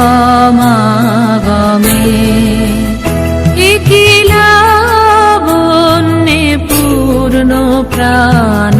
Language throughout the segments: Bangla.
সমাগমে একিলা বন্যে পূর্ণ প্রাণ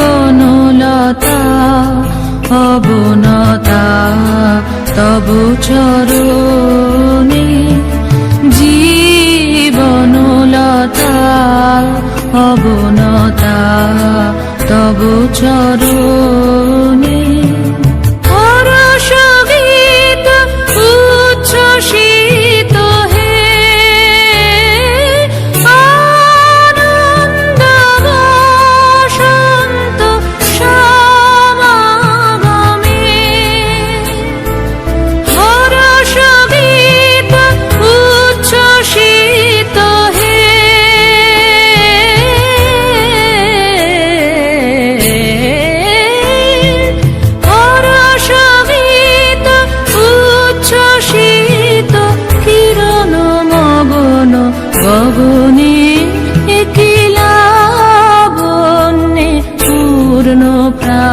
জীবনলতা অবনতা তব চরণে জীবনলতা অবনতা তব চরণে